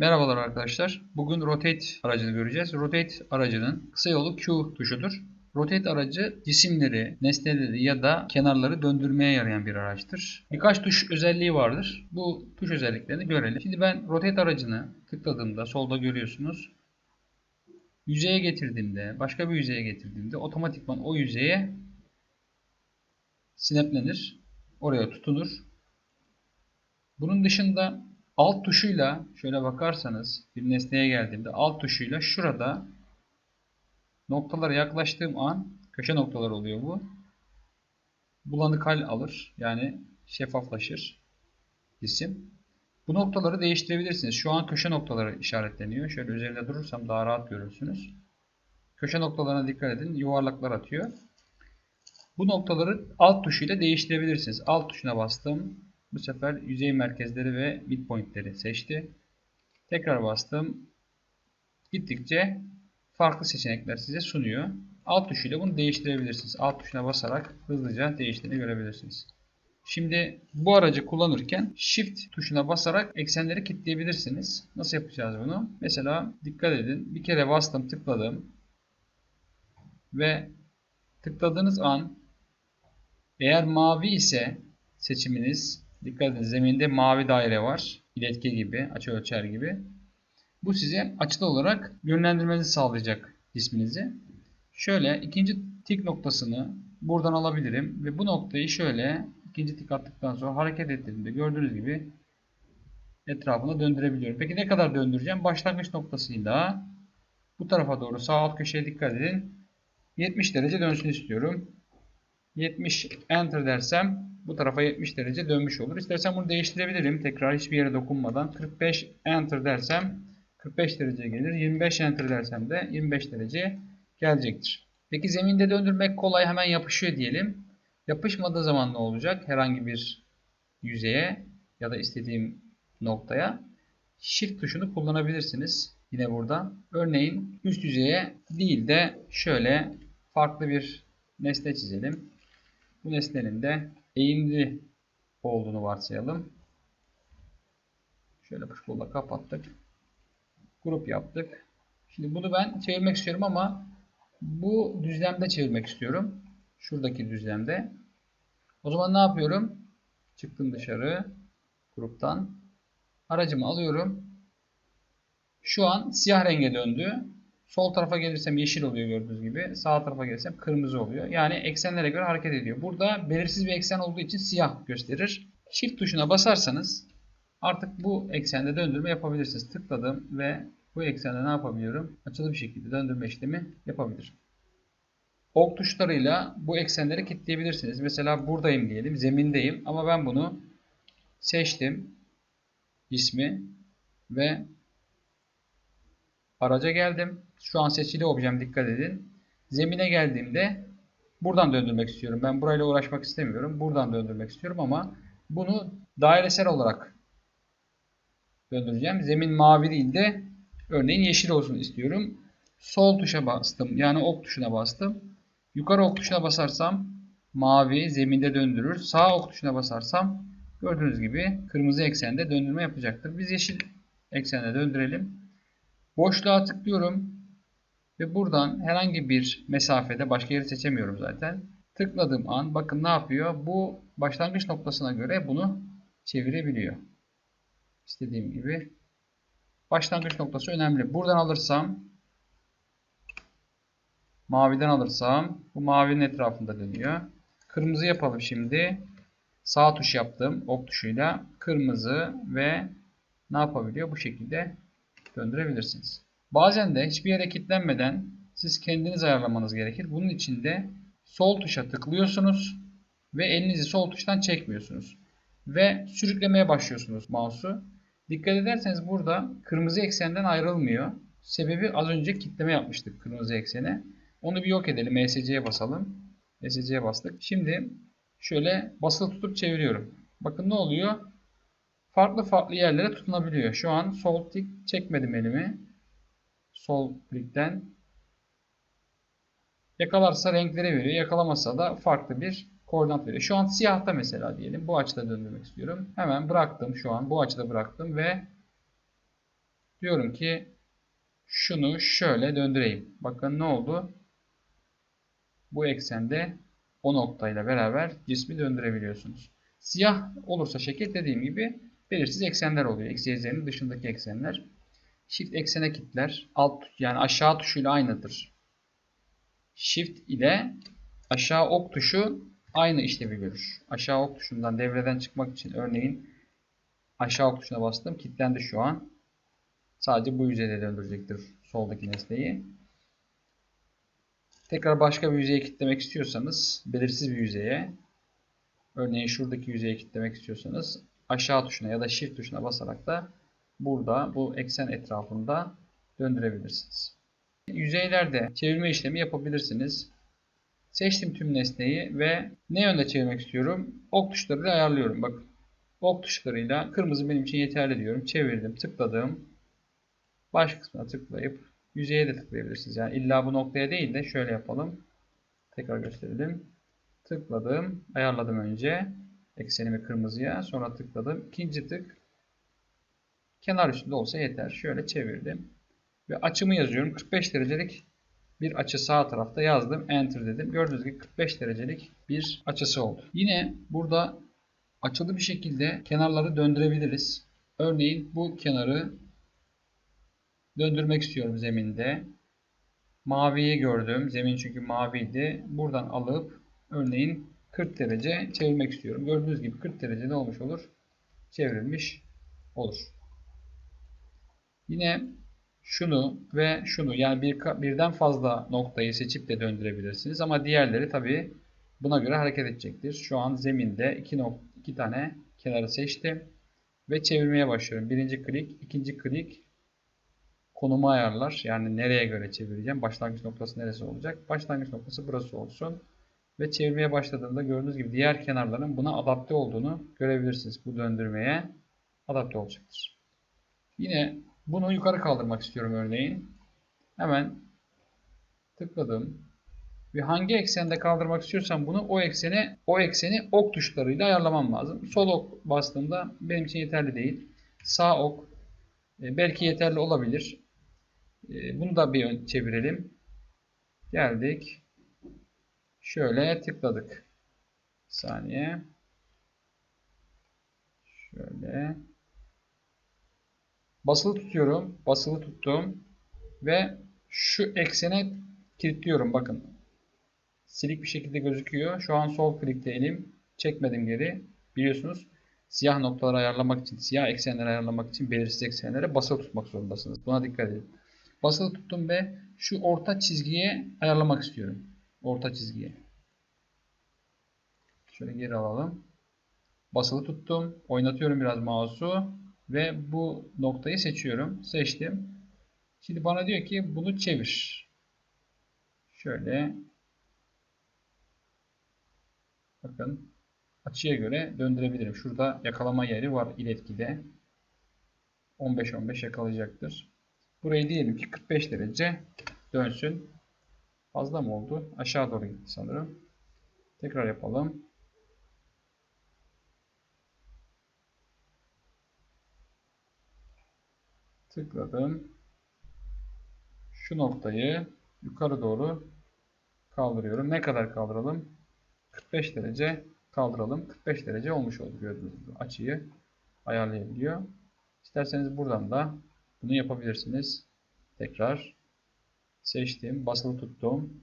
Merhabalar arkadaşlar. Bugün Rotate aracını göreceğiz. Rotate aracının kısa yolu Q tuşudur. Rotate aracı cisimleri, nesneleri ya da kenarları döndürmeye yarayan bir araçtır. Birkaç tuş özelliği vardır. Bu tuş özelliklerini görelim. Şimdi ben Rotate aracını tıkladığımda solda görüyorsunuz. Yüzeye getirdiğimde, başka bir yüzeye getirdiğimde otomatikman o yüzeye sineplenir. Oraya tutunur. Bunun dışında alt tuşuyla şöyle bakarsanız bir nesneye geldiğimde alt tuşuyla şurada noktalara yaklaştığım an köşe noktalar oluyor bu. Bulanık hal alır. Yani şeffaflaşır cisim. Bu noktaları değiştirebilirsiniz. Şu an köşe noktaları işaretleniyor. Şöyle üzerinde durursam daha rahat görürsünüz. Köşe noktalarına dikkat edin. Yuvarlaklar atıyor. Bu noktaları alt tuşuyla değiştirebilirsiniz. Alt tuşuna bastım. Bu sefer yüzey merkezleri ve midpointleri seçti. Tekrar bastım. Gittikçe farklı seçenekler size sunuyor. Alt tuşuyla bunu değiştirebilirsiniz. Alt tuşuna basarak hızlıca değiştiğini görebilirsiniz. Şimdi bu aracı kullanırken Shift tuşuna basarak eksenleri kilitleyebilirsiniz. Nasıl yapacağız bunu? Mesela dikkat edin. Bir kere bastım tıkladım. Ve tıkladığınız an eğer mavi ise seçiminiz dikkat edin zeminde mavi daire var. İletke gibi, açı ölçer gibi. Bu size açılı olarak yönlendirmenizi sağlayacak cisminizi. Şöyle ikinci tik noktasını buradan alabilirim ve bu noktayı şöyle ikinci tik attıktan sonra hareket ettiğimde gördüğünüz gibi etrafına döndürebiliyorum. Peki ne kadar döndüreceğim? Başlangıç noktasıyla bu tarafa doğru sağ alt köşeye dikkat edin. 70 derece dönsün istiyorum. 70 enter dersem bu tarafa 70 derece dönmüş olur. İstersen bunu değiştirebilirim. Tekrar hiçbir yere dokunmadan 45 enter dersem 45 derece gelir. 25 enter dersem de 25 derece gelecektir. Peki zeminde döndürmek kolay hemen yapışıyor diyelim. Yapışmadığı zaman ne olacak? Herhangi bir yüzeye ya da istediğim noktaya Shift tuşunu kullanabilirsiniz. Yine burada. Örneğin üst yüzeye değil de şöyle farklı bir nesne çizelim. Bu nesnenin de eğimli olduğunu varsayalım. Şöyle pushpull'la kapattık. Grup yaptık. Şimdi bunu ben çevirmek istiyorum ama bu düzlemde çevirmek istiyorum. Şuradaki düzlemde. O zaman ne yapıyorum? Çıktım dışarı gruptan. Aracımı alıyorum. Şu an siyah renge döndü. Sol tarafa gelirsem yeşil oluyor gördüğünüz gibi. Sağ tarafa gelirsem kırmızı oluyor. Yani eksenlere göre hareket ediyor. Burada belirsiz bir eksen olduğu için siyah gösterir. Shift tuşuna basarsanız artık bu eksende döndürme yapabilirsiniz. Tıkladım ve bu eksende ne yapabiliyorum? Açılı bir şekilde döndürme işlemi yapabilirim. Ok tuşlarıyla bu eksenleri kilitleyebilirsiniz. Mesela buradayım diyelim. Zemindeyim ama ben bunu seçtim. ismi ve araca geldim. Şu an seçili objem dikkat edin. Zemine geldiğimde buradan döndürmek istiyorum. Ben burayla uğraşmak istemiyorum. Buradan döndürmek istiyorum ama bunu dairesel olarak döndüreceğim. Zemin mavi değil de örneğin yeşil olsun istiyorum. Sol tuşa bastım. Yani ok tuşuna bastım. Yukarı ok tuşuna basarsam mavi zeminde döndürür. Sağ ok tuşuna basarsam gördüğünüz gibi kırmızı eksende döndürme yapacaktır. Biz yeşil eksende döndürelim. Boşluğa tıklıyorum. Ve buradan herhangi bir mesafede başka yeri seçemiyorum zaten. Tıkladığım an bakın ne yapıyor? Bu başlangıç noktasına göre bunu çevirebiliyor. İstediğim gibi. Başlangıç noktası önemli. Buradan alırsam maviden alırsam bu mavinin etrafında dönüyor. Kırmızı yapalım şimdi. Sağ tuş yaptım ok tuşuyla. Kırmızı ve ne yapabiliyor? Bu şekilde döndürebilirsiniz. Bazen de hiçbir yere kilitlenmeden siz kendiniz ayarlamanız gerekir. Bunun için de sol tuşa tıklıyorsunuz ve elinizi sol tuştan çekmiyorsunuz. Ve sürüklemeye başlıyorsunuz mouse'u. Dikkat ederseniz burada kırmızı eksenden ayrılmıyor. Sebebi az önce kitleme yapmıştık kırmızı eksene. Onu bir yok edelim. ESC'ye basalım. ESC'ye bastık. Şimdi şöyle basılı tutup çeviriyorum. Bakın ne oluyor? Farklı farklı yerlere tutunabiliyor. Şu an sol tik çekmedim elimi sol klikten yakalarsa renkleri veriyor. Yakalamazsa da farklı bir koordinat veriyor. Şu an siyahta mesela diyelim. Bu açıda döndürmek istiyorum. Hemen bıraktım şu an. Bu açıda bıraktım ve Diyorum ki şunu şöyle döndüreyim. Bakın ne oldu? Bu eksende o noktayla beraber cismi döndürebiliyorsunuz. Siyah olursa şekil dediğim gibi belirsiz eksenler oluyor. Eksi dışındaki eksenler. Shift eksene kilitler. Alt yani aşağı tuşuyla aynıdır. Shift ile aşağı ok tuşu aynı işlevi görür. Aşağı ok tuşundan devreden çıkmak için örneğin aşağı ok tuşuna bastım. Kilitlendi şu an. Sadece bu yüzeyde döndürecektir soldaki nesneyi. Tekrar başka bir yüzeye kilitlemek istiyorsanız belirsiz bir yüzeye örneğin şuradaki yüzeye kilitlemek istiyorsanız aşağı tuşuna ya da shift tuşuna basarak da burada bu eksen etrafında döndürebilirsiniz. Yüzeylerde çevirme işlemi yapabilirsiniz. Seçtim tüm nesneyi ve ne yönde çevirmek istiyorum? Ok tuşlarıyla ayarlıyorum. Bakın. Ok tuşlarıyla kırmızı benim için yeterli diyorum. Çevirdim, tıkladım. Baş kısmına tıklayıp yüzeye de tıklayabilirsiniz. Yani illa bu noktaya değil de şöyle yapalım. Tekrar gösterelim. Tıkladım. Ayarladım önce. Eksenimi kırmızıya. Sonra tıkladım. İkinci tık. Kenar üstünde olsa yeter. Şöyle çevirdim. Ve açımı yazıyorum. 45 derecelik bir açı sağ tarafta yazdım. Enter dedim. Gördüğünüz gibi 45 derecelik bir açısı oldu. Yine burada açılı bir şekilde kenarları döndürebiliriz. Örneğin bu kenarı döndürmek istiyorum zeminde. Maviyi gördüm. Zemin çünkü maviydi. Buradan alıp örneğin 40 derece çevirmek istiyorum. Gördüğünüz gibi 40 derece ne olmuş olur? Çevrilmiş olur. Yine şunu ve şunu yani bir, birden fazla noktayı seçip de döndürebilirsiniz. Ama diğerleri tabi buna göre hareket edecektir. Şu an zeminde iki, nok iki tane kenarı seçtim. Ve çevirmeye başlıyorum. Birinci klik, ikinci klik konumu ayarlar. Yani nereye göre çevireceğim. Başlangıç noktası neresi olacak? Başlangıç noktası burası olsun. Ve çevirmeye başladığında gördüğünüz gibi diğer kenarların buna adapte olduğunu görebilirsiniz. Bu döndürmeye adapte olacaktır. Yine bunu yukarı kaldırmak istiyorum örneğin. Hemen tıkladım. Ve hangi eksende kaldırmak istiyorsam bunu o ekseni o ekseni ok tuşlarıyla ayarlamam lazım. Sol ok bastığımda benim için yeterli değil. Sağ ok e, belki yeterli olabilir. E, bunu da bir çevirelim. Geldik. Şöyle tıkladık. Bir saniye. Şöyle. Basılı tutuyorum. Basılı tuttum. Ve şu eksene kilitliyorum. Bakın. Silik bir şekilde gözüküyor. Şu an sol klikte elim. Çekmedim geri. Biliyorsunuz siyah noktaları ayarlamak için, siyah eksenleri ayarlamak için belirsiz eksenlere basılı tutmak zorundasınız. Buna dikkat edin. Basılı tuttum ve şu orta çizgiye ayarlamak istiyorum. Orta çizgiye. Şöyle geri alalım. Basılı tuttum. Oynatıyorum biraz mouse'u. Ve bu noktayı seçiyorum. Seçtim. Şimdi bana diyor ki bunu çevir. Şöyle. Bakın. Açıya göre döndürebilirim. Şurada yakalama yeri var iletkide. 15-15 yakalayacaktır. Burayı diyelim ki 45 derece dönsün. Fazla mı oldu? Aşağı doğru gitti sanırım. Tekrar yapalım. Tıkladım. Şu noktayı yukarı doğru kaldırıyorum. Ne kadar kaldıralım? 45 derece kaldıralım. 45 derece olmuş oldu gördüğünüz gibi. Açıyı ayarlayabiliyor. İsterseniz buradan da bunu yapabilirsiniz. Tekrar seçtim. Basılı tuttum.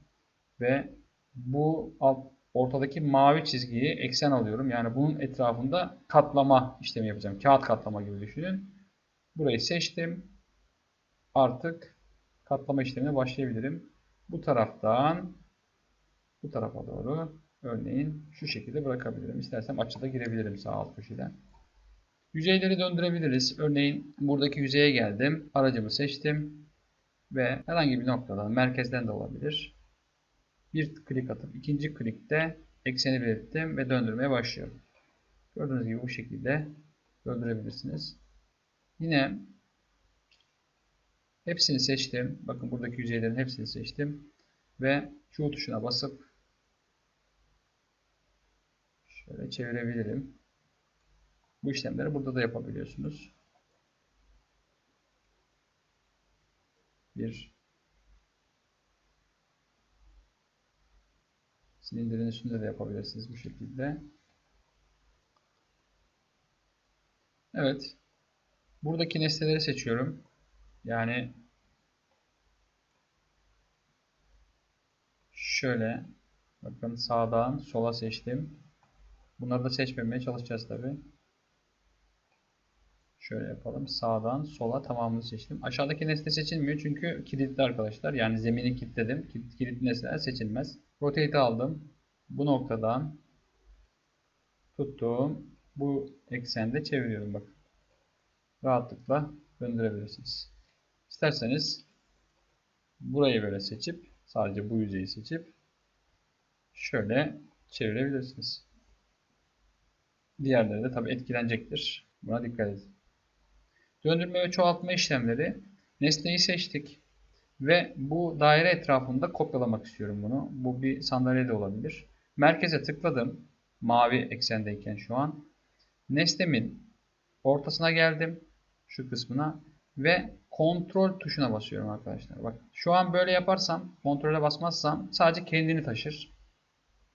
Ve bu alt, ortadaki mavi çizgiyi eksen alıyorum. Yani bunun etrafında katlama işlemi yapacağım. Kağıt katlama gibi düşünün. Burayı seçtim. Artık katlama işlemine başlayabilirim. Bu taraftan bu tarafa doğru örneğin şu şekilde bırakabilirim. İstersem açıda girebilirim sağ alt köşeden. Yüzeyleri döndürebiliriz. Örneğin buradaki yüzeye geldim. Aracımı seçtim. Ve herhangi bir noktadan, merkezden de olabilir. Bir klik atıp ikinci klikte ekseni belirttim ve döndürmeye başlıyorum. Gördüğünüz gibi bu şekilde döndürebilirsiniz. Yine hepsini seçtim. Bakın buradaki yüzeylerin hepsini seçtim. Ve Q tuşuna basıp şöyle çevirebilirim. Bu işlemleri burada da yapabiliyorsunuz. bir silindirin üstünde de yapabilirsiniz bu şekilde. Evet. Buradaki nesneleri seçiyorum. Yani şöyle bakın sağdan sola seçtim. Bunları da seçmemeye çalışacağız tabi. Şöyle yapalım. Sağdan sola tamamını seçtim. Aşağıdaki nesne seçilmiyor çünkü kilitli arkadaşlar. Yani zemini kilitledim. Kilit, kilitli nesneler seçilmez. Rotate aldım. Bu noktadan tuttuğum bu eksende çeviriyorum bakın. Rahatlıkla döndürebilirsiniz. İsterseniz burayı böyle seçip sadece bu yüzeyi seçip şöyle çevirebilirsiniz. Diğerleri de tabi etkilenecektir. Buna dikkat edin. Döndürme ve çoğaltma işlemleri nesneyi seçtik. Ve bu daire etrafında kopyalamak istiyorum bunu. Bu bir sandalye de olabilir. Merkeze tıkladım. Mavi eksendeyken şu an. Nesnemin ortasına geldim. Şu kısmına. Ve kontrol tuşuna basıyorum arkadaşlar. Bak şu an böyle yaparsam, kontrole basmazsam sadece kendini taşır.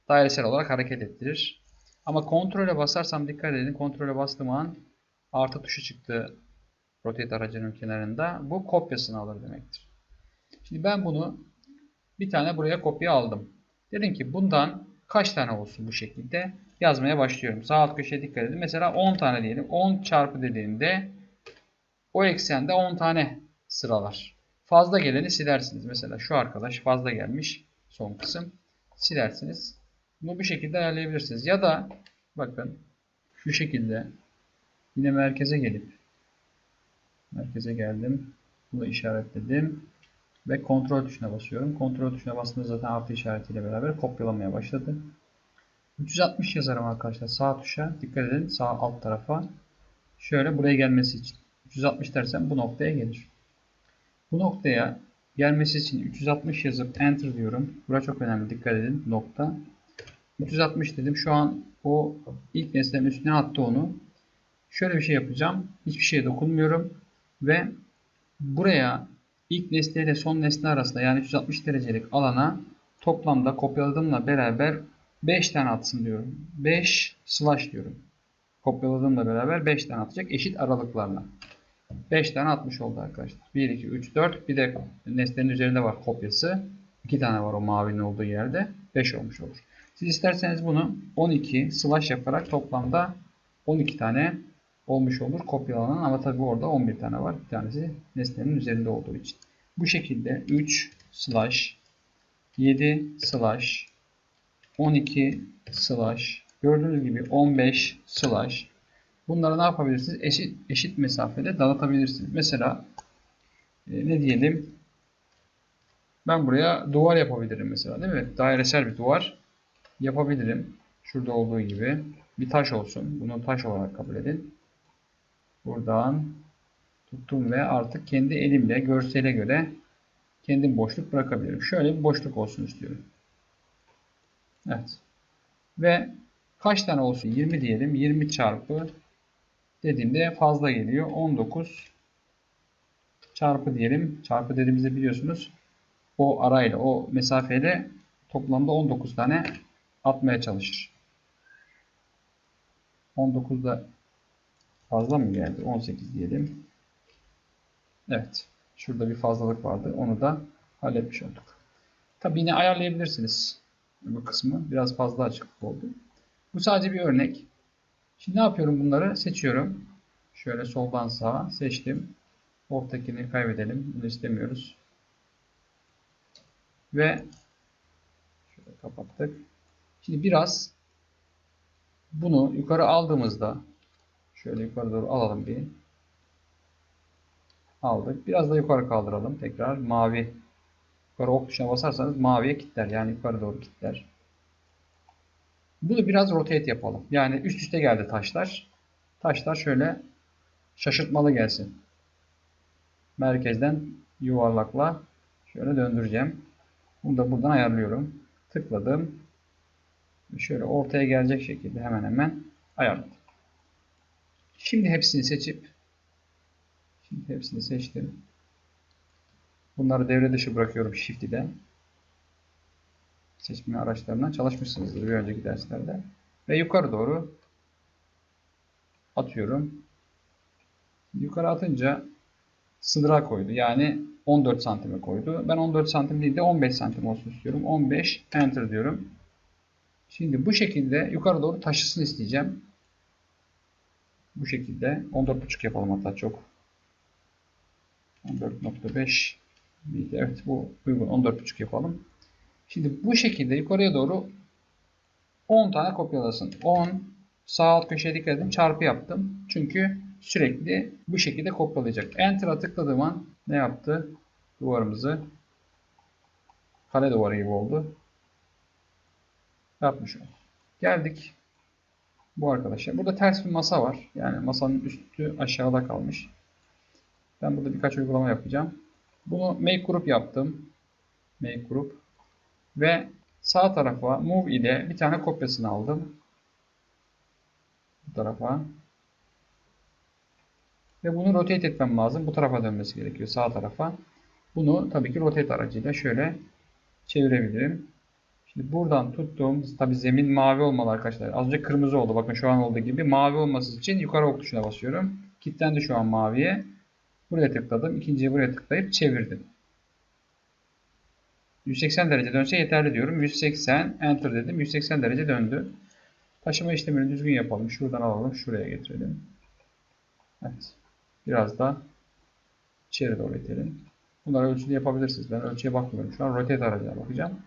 Dairesel olarak hareket ettirir. Ama kontrole basarsam dikkat edin. Kontrole bastığım an artı tuşu çıktı rotate aracının kenarında. Bu kopyasını alır demektir. Şimdi ben bunu bir tane buraya kopya aldım. Dedim ki bundan kaç tane olsun bu şekilde yazmaya başlıyorum. Sağ alt köşeye dikkat edin. Mesela 10 tane diyelim. 10 çarpı dediğimde o eksende 10 tane sıralar. Fazla geleni silersiniz. Mesela şu arkadaş fazla gelmiş. Son kısım. Silersiniz. Bunu bu şekilde ayarlayabilirsiniz. Ya da bakın şu şekilde yine merkeze gelip merkeze geldim. Bunu işaretledim. Ve kontrol tuşuna basıyorum. Kontrol tuşuna bastığımda zaten artı işaretiyle beraber kopyalamaya başladı. 360 yazarım arkadaşlar sağ tuşa. Dikkat edin sağ alt tarafa. Şöyle buraya gelmesi için. 360 dersem bu noktaya gelir. Bu noktaya gelmesi için 360 yazıp enter diyorum. Burası çok önemli. Dikkat edin. Nokta. 360 dedim. Şu an o ilk nesnenin üstüne attı onu. Şöyle bir şey yapacağım. Hiçbir şeye dokunmuyorum. Ve buraya ilk nesne ile son nesne arasında yani 360 derecelik alana toplamda kopyaladığımla beraber 5 tane atsın diyorum. 5 slash diyorum. Kopyaladığımla beraber 5 tane atacak eşit aralıklarla. 5 tane atmış oldu arkadaşlar. 1, 2, 3, 4. Bir de nesnenin üzerinde var kopyası. 2 tane var o mavinin olduğu yerde. 5 olmuş olur. Siz isterseniz bunu 12 slash yaparak toplamda 12 tane olmuş olur kopyalanan ama tabi orada 11 tane var. Bir tanesi nesnenin üzerinde olduğu için. Bu şekilde 3 slash 7 slash 12 slash gördüğünüz gibi 15 slash bunları ne yapabilirsiniz? Eşit, eşit mesafede dağıtabilirsiniz. Mesela e, ne diyelim ben buraya duvar yapabilirim mesela değil mi? Dairesel bir duvar yapabilirim. Şurada olduğu gibi bir taş olsun. Bunu taş olarak kabul edin. Buradan tuttum ve artık kendi elimle görsele göre kendim boşluk bırakabilirim. Şöyle bir boşluk olsun istiyorum. Evet. Ve kaç tane olsun? 20 diyelim. 20 çarpı dediğimde fazla geliyor. 19 çarpı diyelim. Çarpı dediğimizde biliyorsunuz o arayla o mesafeyle toplamda 19 tane atmaya çalışır. 19'da fazla mı geldi? 18 diyelim. Evet. Şurada bir fazlalık vardı. Onu da halletmiş olduk. Tabi yine ayarlayabilirsiniz bu kısmı. Biraz fazla açıklık oldu. Bu sadece bir örnek. Şimdi ne yapıyorum bunları? Seçiyorum. Şöyle soldan sağa seçtim. Ortakini kaybedelim. Bunu istemiyoruz. Ve şöyle kapattık. Şimdi biraz bunu yukarı aldığımızda şöyle yukarı doğru alalım bir. Aldık. Biraz da yukarı kaldıralım. Tekrar mavi. Yukarı ok tuşuna basarsanız maviye kilitler. Yani yukarı doğru kilitler. Bunu biraz rotate yapalım. Yani üst üste geldi taşlar. Taşlar şöyle şaşırtmalı gelsin. Merkezden yuvarlakla şöyle döndüreceğim. Bunu da buradan ayarlıyorum. Tıkladım. Şöyle ortaya gelecek şekilde hemen hemen ayarladım. Şimdi hepsini seçip şimdi hepsini seçtim. Bunları devre dışı bırakıyorum Shift ile. Seçme araçlarından çalışmışsınızdır bir önceki derslerde. Ve yukarı doğru atıyorum. Yukarı atınca sınıra koydu. Yani 14 santime koydu. Ben 14 santim değil de 15 santim olsun istiyorum. 15 enter diyorum. Şimdi bu şekilde yukarı doğru taşısın isteyeceğim. Bu şekilde 14.5 yapalım hatta çok. 14.5 miydi? Evet bu uygun. 14.5 yapalım. Şimdi bu şekilde yukarıya doğru 10 tane kopyalasın. 10 sağ alt köşeye dikkat edin çarpı yaptım. Çünkü sürekli bu şekilde kopyalayacak. Enter'a tıkladığım an ne yaptı? Duvarımızı kare duvarı gibi oldu. Yapmış oldu. Geldik bu arkadaşa. Burada ters bir masa var. Yani masanın üstü aşağıda kalmış. Ben burada birkaç uygulama yapacağım. Bunu make group yaptım. Make group. Ve sağ tarafa move ile bir tane kopyasını aldım. Bu tarafa. Ve bunu rotate etmem lazım. Bu tarafa dönmesi gerekiyor. Sağ tarafa. Bunu tabii ki rotate aracıyla şöyle çevirebilirim. Şimdi buradan tuttuğum tabii zemin mavi olmalı arkadaşlar. Az önce kırmızı oldu. Bakın şu an olduğu gibi. Mavi olması için yukarı ok tuşuna basıyorum. Kilitlendi şu an maviye. Buraya tıkladım. İkinciye buraya tıklayıp çevirdim. 180 derece dönse yeterli diyorum. 180 enter dedim. 180 derece döndü. Taşıma işlemini düzgün yapalım. Şuradan alalım. Şuraya getirelim. Evet. Biraz da içeri doğru itelim. Bunları ölçülü yapabilirsiniz. Ben ölçüye bakmıyorum. Şu an rotate aracına bakacağım.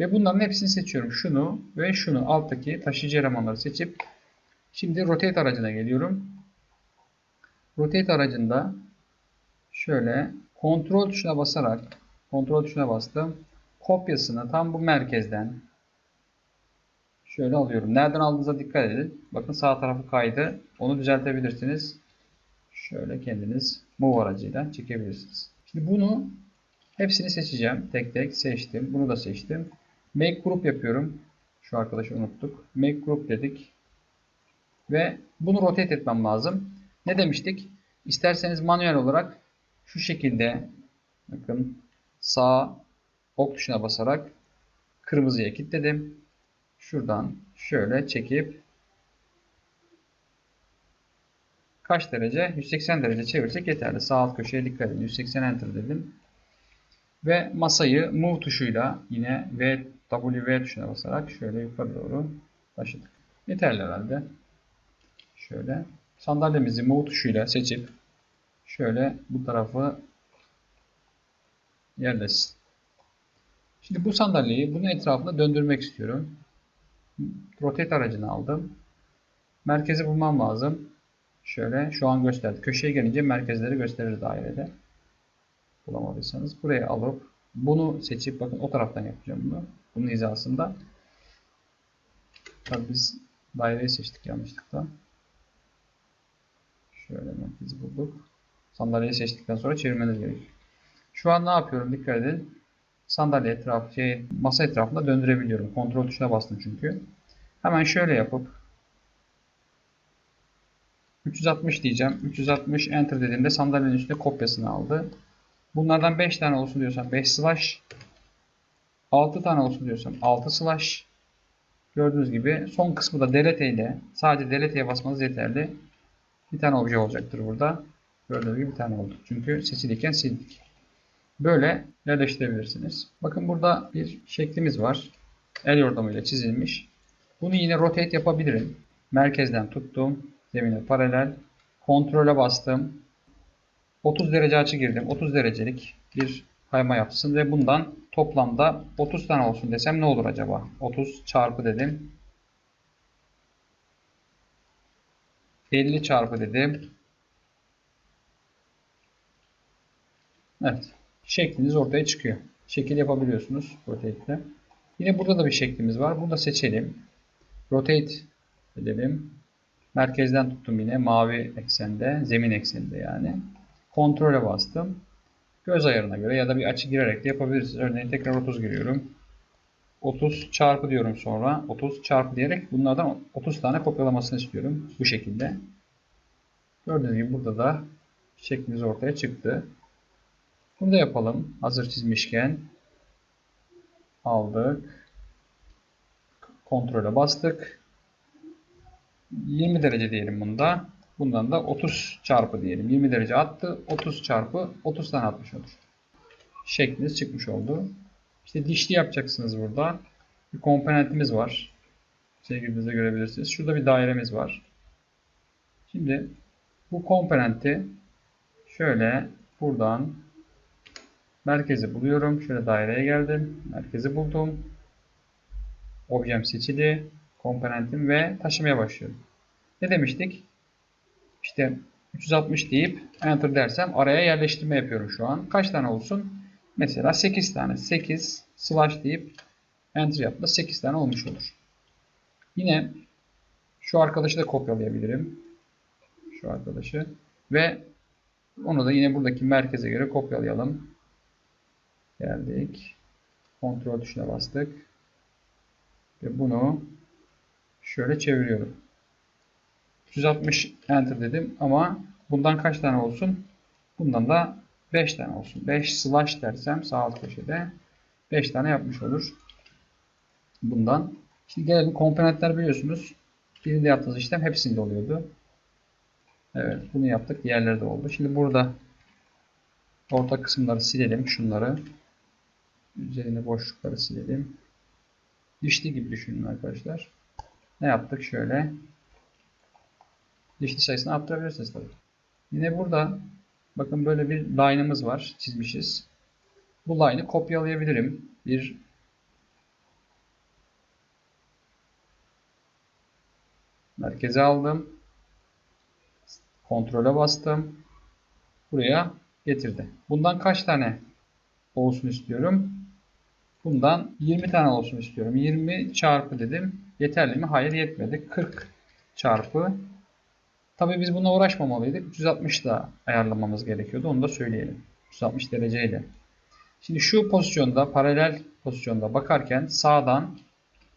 Ve bunların hepsini seçiyorum. Şunu ve şunu alttaki taşıyıcı elemanları seçip şimdi rotate aracına geliyorum. Rotate aracında şöyle kontrol tuşuna basarak kontrol tuşuna bastım. Kopyasını tam bu merkezden şöyle alıyorum. Nereden aldığınıza dikkat edin. Bakın sağ tarafı kaydı. Onu düzeltebilirsiniz. Şöyle kendiniz move aracıyla çekebilirsiniz. Şimdi bunu hepsini seçeceğim. Tek tek seçtim. Bunu da seçtim. Make group yapıyorum. Şu arkadaşı unuttuk. Make group dedik. Ve bunu rotate etmem lazım. Ne demiştik? İsterseniz manuel olarak şu şekilde bakın sağ ok tuşuna basarak kırmızıya kilitledim. Şuradan şöyle çekip kaç derece? 180 derece çevirsek yeterli. Sağ alt köşeye dikkat edin. 180 enter dedim. Ve masayı move tuşuyla yine V, W tuşuna basarak şöyle yukarı doğru taşıdık. Yeterli herhalde. Şöyle sandalyemizi move tuşuyla seçip şöyle bu tarafı yerleşsin. Şimdi bu sandalyeyi bunun etrafında döndürmek istiyorum. Rotate aracını aldım. Merkezi bulmam lazım. Şöyle şu an gösterdi. Köşeye gelince merkezleri gösterir dairede. Bulamadıysanız buraya alıp bunu seçip bakın o taraftan yapacağım bunu. Bunun hizasında. Tabii biz daireyi seçtik yanlışlıkla. Şöyle merkezi bulduk. Sandalyeyi seçtikten sonra çevirmeniz gerekiyor. Şu an ne yapıyorum? Dikkat edin. Sandalye etrafı, şey, masa etrafında döndürebiliyorum. Kontrol tuşuna bastım çünkü. Hemen şöyle yapıp 360 diyeceğim. 360 enter dediğimde sandalyenin üstünde kopyasını aldı. Bunlardan 5 tane olsun diyorsam 5 slash 6 tane olsun diyorsam 6 slash Gördüğünüz gibi son kısmı da delete ile sadece delete'ye basmanız yeterli. Bir tane obje olacaktır burada. Gördüğünüz gibi bir tane oldu. Çünkü seçiliyken sildik. Böyle yerleştirebilirsiniz. Bakın burada bir şeklimiz var. El yordamıyla çizilmiş. Bunu yine rotate yapabilirim. Merkezden tuttum. Zemine paralel. Kontrole bastım. 30 derece açı girdim. 30 derecelik bir kayma yapsın ve bundan toplamda 30 tane olsun desem ne olur acaba? 30 çarpı dedim. 50 çarpı dedim. Evet. Şekliniz ortaya çıkıyor. Şekil yapabiliyorsunuz rotate'le. Yine burada da bir şeklimiz var. Bunu da seçelim. Rotate edelim. Merkezden tuttum yine mavi eksende, zemin ekseninde yani. Kontrole bastım. Göz ayarına göre ya da bir açı girerek de yapabilirsiniz. Örneğin tekrar 30 giriyorum. 30 çarpı diyorum sonra. 30 çarpı diyerek bunlardan 30 tane kopyalamasını istiyorum. Bu şekilde. Gördüğünüz gibi burada da şeklimiz ortaya çıktı. Bunu da yapalım. Hazır çizmişken. Aldık. Kontrole bastık. 20 derece diyelim bunda. Bundan da 30 çarpı diyelim. 20 derece attı. 30 çarpı 30 tane atmış olur. Şekliniz çıkmış oldu. İşte dişli yapacaksınız burada. Bir komponentimiz var. Sevgilinizde görebilirsiniz. Şurada bir dairemiz var. Şimdi bu komponenti şöyle buradan merkezi buluyorum. Şöyle daireye geldim. Merkezi buldum. Objem seçili. Komponentim ve taşımaya başlıyorum. Ne demiştik? İşte 360 deyip enter dersem araya yerleştirme yapıyorum şu an. Kaç tane olsun? Mesela 8 tane. 8 slash deyip enter yaptığında 8 tane olmuş olur. Yine şu arkadaşı da kopyalayabilirim. Şu arkadaşı. Ve onu da yine buradaki merkeze göre kopyalayalım. Geldik. Kontrol tuşuna bastık. Ve bunu şöyle çeviriyorum. 360 enter dedim ama bundan kaç tane olsun? Bundan da 5 tane olsun. 5 slash dersem sağ alt köşede 5 tane yapmış olur. Bundan. Şimdi gelelim komponentler biliyorsunuz. Birinde yaptığınız işlem hepsinde oluyordu. Evet bunu yaptık. Diğerleri de oldu. Şimdi burada orta kısımları silelim. Şunları. Üzerine boşlukları silelim. Dişli gibi düşünün arkadaşlar. Ne yaptık? Şöyle. Dişli sayısını arttırabilirsiniz tabii. Yine burada bakın böyle bir line'ımız var. Çizmişiz. Bu line'ı kopyalayabilirim. Bir merkeze aldım. Kontrole bastım. Buraya getirdi. Bundan kaç tane olsun istiyorum? Bundan 20 tane olsun istiyorum. 20 çarpı dedim. Yeterli mi? Hayır yetmedi. 40 çarpı. Tabii biz buna uğraşmamalıydık. 360 da ayarlamamız gerekiyordu. Onu da söyleyelim. 360 dereceyle. Şimdi şu pozisyonda paralel pozisyonda bakarken sağdan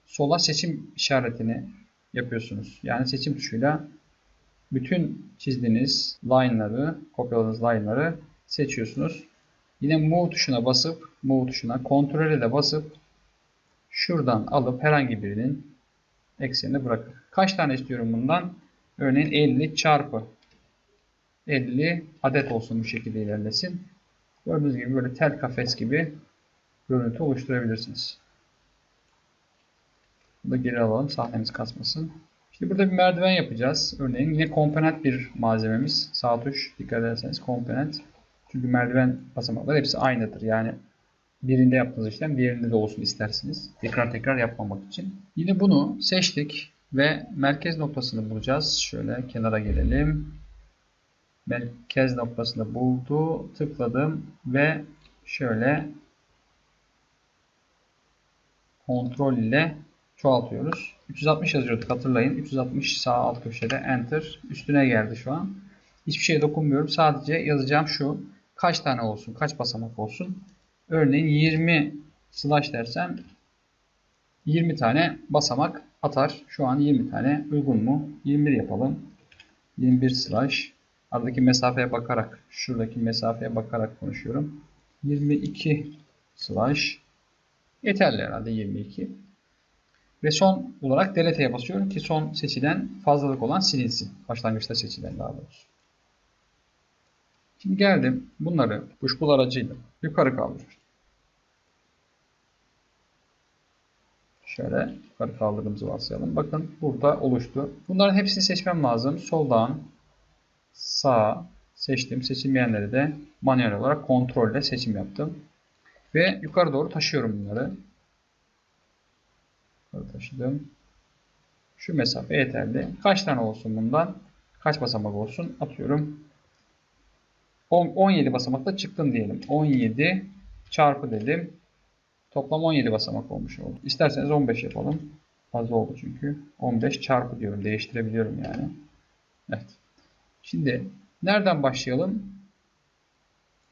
sola seçim işaretini yapıyorsunuz. Yani seçim tuşuyla bütün çizdiğiniz line'ları, kopyaladığınız line'ları seçiyorsunuz. Yine Move tuşuna basıp, Move tuşuna, Ctrl'e de basıp şuradan alıp herhangi birinin eksenini bırakın. Kaç tane istiyorum bundan? Örneğin 50 çarpı 50 adet olsun bu şekilde ilerlesin. Gördüğünüz gibi böyle tel kafes gibi görüntü oluşturabilirsiniz. Bunu da geri alalım sahnemiz kasmasın. Şimdi burada bir merdiven yapacağız. Örneğin yine komponent bir malzememiz. Sağ tuş dikkat ederseniz komponent. Çünkü merdiven basamakları hepsi aynıdır. Yani birinde yaptığınız işlem diğerinde de olsun istersiniz. Tekrar tekrar yapmamak için. Yine bunu seçtik ve merkez noktasını bulacağız. Şöyle kenara gelelim. Merkez noktasını buldu. Tıkladım ve şöyle kontrol ile çoğaltıyoruz. 360 yazıyorduk hatırlayın. 360 sağ alt köşede enter. Üstüne geldi şu an. Hiçbir şeye dokunmuyorum. Sadece yazacağım şu. Kaç tane olsun? Kaç basamak olsun? Örneğin 20 slash dersem 20 tane basamak atar. Şu an 20 tane uygun mu? 21 yapalım. 21 slash aradaki mesafeye bakarak şuradaki mesafeye bakarak konuşuyorum. 22 slash yeterli herhalde 22. Ve son olarak delete'ye basıyorum ki son seçilen fazlalık olan silinsin. Başlangıçta seçilen daha doğrusu. Şimdi geldim bunları push aracıyla yukarı kaldırıyorum. Şöyle yukarı kaldırdığımızı varsayalım. Bakın burada oluştu. Bunların hepsini seçmem lazım. Soldan sağ seçtim. Seçilmeyenleri de manuel olarak kontrolle seçim yaptım. Ve yukarı doğru taşıyorum bunları. Yukarı taşıdım. Şu mesafe yeterli. Kaç tane olsun bundan? Kaç basamak olsun? Atıyorum. 17 basamakla çıktım diyelim. 17 çarpı dedim. Toplam 17 basamak olmuş oldu. İsterseniz 15 yapalım. Fazla oldu çünkü. 15 çarpı diyorum. Değiştirebiliyorum yani. Evet. Şimdi nereden başlayalım?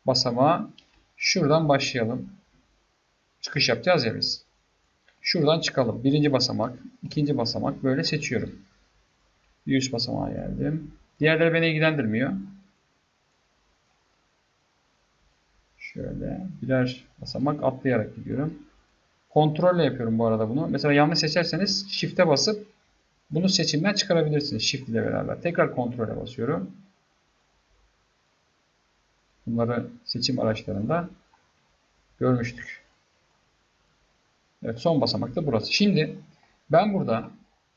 Basamağa şuradan başlayalım. Çıkış yapacağız ya biz. Şuradan çıkalım. Birinci basamak, ikinci basamak böyle seçiyorum. Bir üst basamağa geldim. Diğerleri beni ilgilendirmiyor. Şöyle birer basamak atlayarak gidiyorum. Kontrolle yapıyorum bu arada bunu. Mesela yanlış seçerseniz shift'e basıp bunu seçimden çıkarabilirsiniz shift ile beraber. Tekrar kontrole basıyorum. Bunları seçim araçlarında görmüştük. Evet son basamak da burası. Şimdi ben burada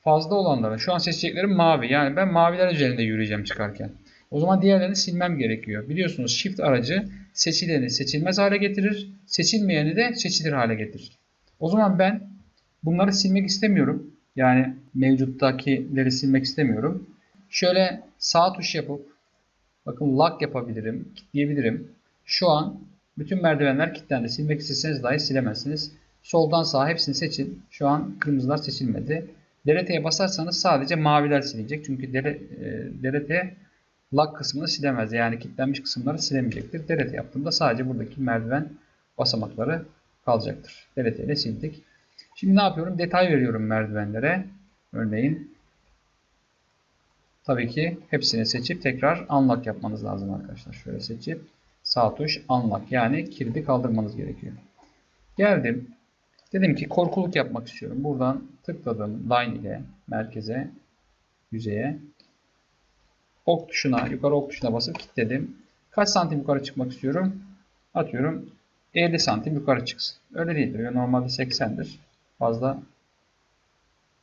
fazla olanları şu an seçeceklerim mavi. Yani ben maviler üzerinde yürüyeceğim çıkarken. O zaman diğerlerini silmem gerekiyor. Biliyorsunuz shift aracı seçileni seçilmez hale getirir. Seçilmeyeni de seçilir hale getirir. O zaman ben bunları silmek istemiyorum. Yani mevcuttakileri silmek istemiyorum. Şöyle sağ tuş yapıp bakın lock yapabilirim, kilitleyebilirim. Şu an bütün merdivenler kilitlendi. Silmek isteseniz dahi silemezsiniz. Soldan sağa hepsini seçin. Şu an kırmızılar seçilmedi. Delete'ye basarsanız sadece maviler silecek. Çünkü dele, e, delete lock kısmını silemez. Yani kilitlenmiş kısımları silemeyecektir. Delete yaptığımda sadece buradaki merdiven basamakları kalacaktır. Delete ile sildik. Şimdi ne yapıyorum? Detay veriyorum merdivenlere. Örneğin tabii ki hepsini seçip tekrar unlock yapmanız lazım arkadaşlar. Şöyle seçip sağ tuş unlock yani kilidi kaldırmanız gerekiyor. Geldim. Dedim ki korkuluk yapmak istiyorum. Buradan tıkladım line ile merkeze, yüzeye. Ok tuşuna, yukarı ok tuşuna basıp kilitledim. Kaç santim yukarı çıkmak istiyorum? Atıyorum 50 santim yukarı çıksın. Öyle değildir. Normalde 80'dir. Fazla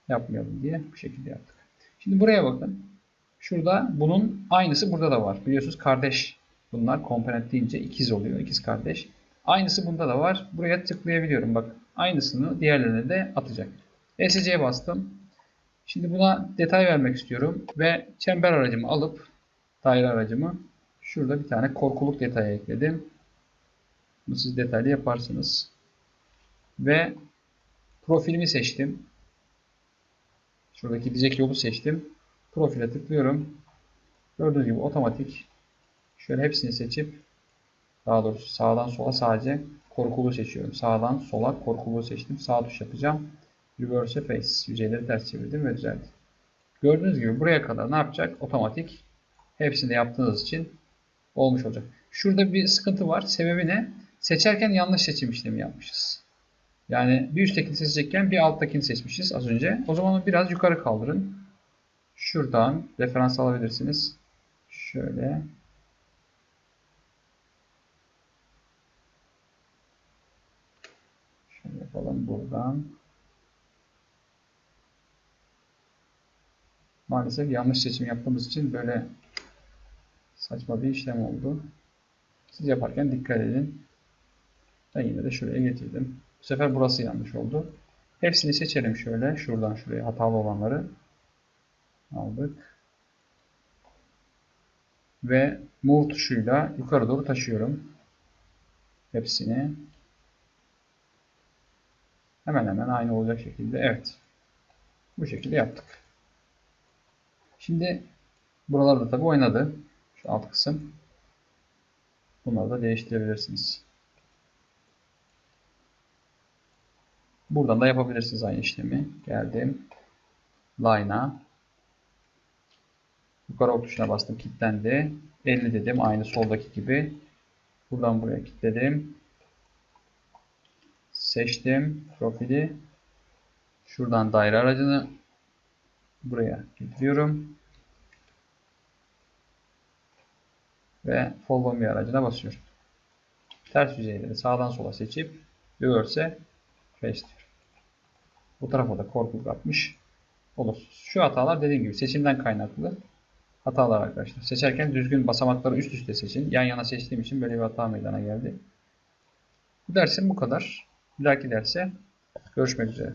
yapmayalım diye bu şekilde yaptık. Şimdi buraya bakın. Şurada bunun aynısı burada da var. Biliyorsunuz kardeş bunlar komponent deyince ikiz oluyor. ikiz kardeş. Aynısı bunda da var. Buraya tıklayabiliyorum. Bak aynısını diğerlerine de atacak. SC'ye bastım. Şimdi buna detay vermek istiyorum. Ve çember aracımı alıp daire aracımı şurada bir tane korkuluk detayı ekledim. Bunu siz detaylı yaparsınız. Ve profilimi seçtim. Şuradaki diyecek yolu seçtim. Profile tıklıyorum. Gördüğünüz gibi otomatik şöyle hepsini seçip daha doğrusu sağdan sola sadece korkulu seçiyorum. Sağdan sola korkulu seçtim. Sağ tuş yapacağım. Reverse face. Yüzeyleri ters çevirdim ve düzelttim. Gördüğünüz gibi buraya kadar ne yapacak? Otomatik. Hepsini yaptığınız için olmuş olacak. Şurada bir sıkıntı var. Sebebi ne? Seçerken yanlış seçim işlemi yapmışız. Yani bir üsttekini seçecekken bir alttakini seçmişiz az önce. O zaman biraz yukarı kaldırın. Şuradan referans alabilirsiniz. Şöyle. Şöyle yapalım buradan. Maalesef yanlış seçim yaptığımız için böyle saçma bir işlem oldu. Siz yaparken dikkat edin. Ben yine de şuraya getirdim. Bu sefer burası yanlış oldu. Hepsini seçelim şöyle. Şuradan şuraya hatalı olanları aldık. Ve move tuşuyla yukarı doğru taşıyorum. Hepsini. Hemen hemen aynı olacak şekilde. Evet. Bu şekilde yaptık. Şimdi buralarda tabi oynadı. Şu alt kısım. Bunları da değiştirebilirsiniz. Buradan da yapabilirsiniz aynı işlemi. Geldim. Line'a. Yukarı ok tuşuna bastım. Kilitlendi. 50 dedim. Aynı soldaki gibi. Buradan buraya kilitledim. Seçtim. Profili. Şuradan daire aracını buraya getiriyorum. Ve follow me aracına basıyorum. Ters yüzeyleri sağdan sola seçip reverse face diyorum. Bu tarafa da korkuluk atmış olursunuz. Şu hatalar dediğim gibi seçimden kaynaklı hatalar arkadaşlar. Seçerken düzgün basamakları üst üste seçin. Yan yana seçtiğim için böyle bir hata meydana geldi. Bu dersim bu kadar. Bir dahaki derse görüşmek üzere.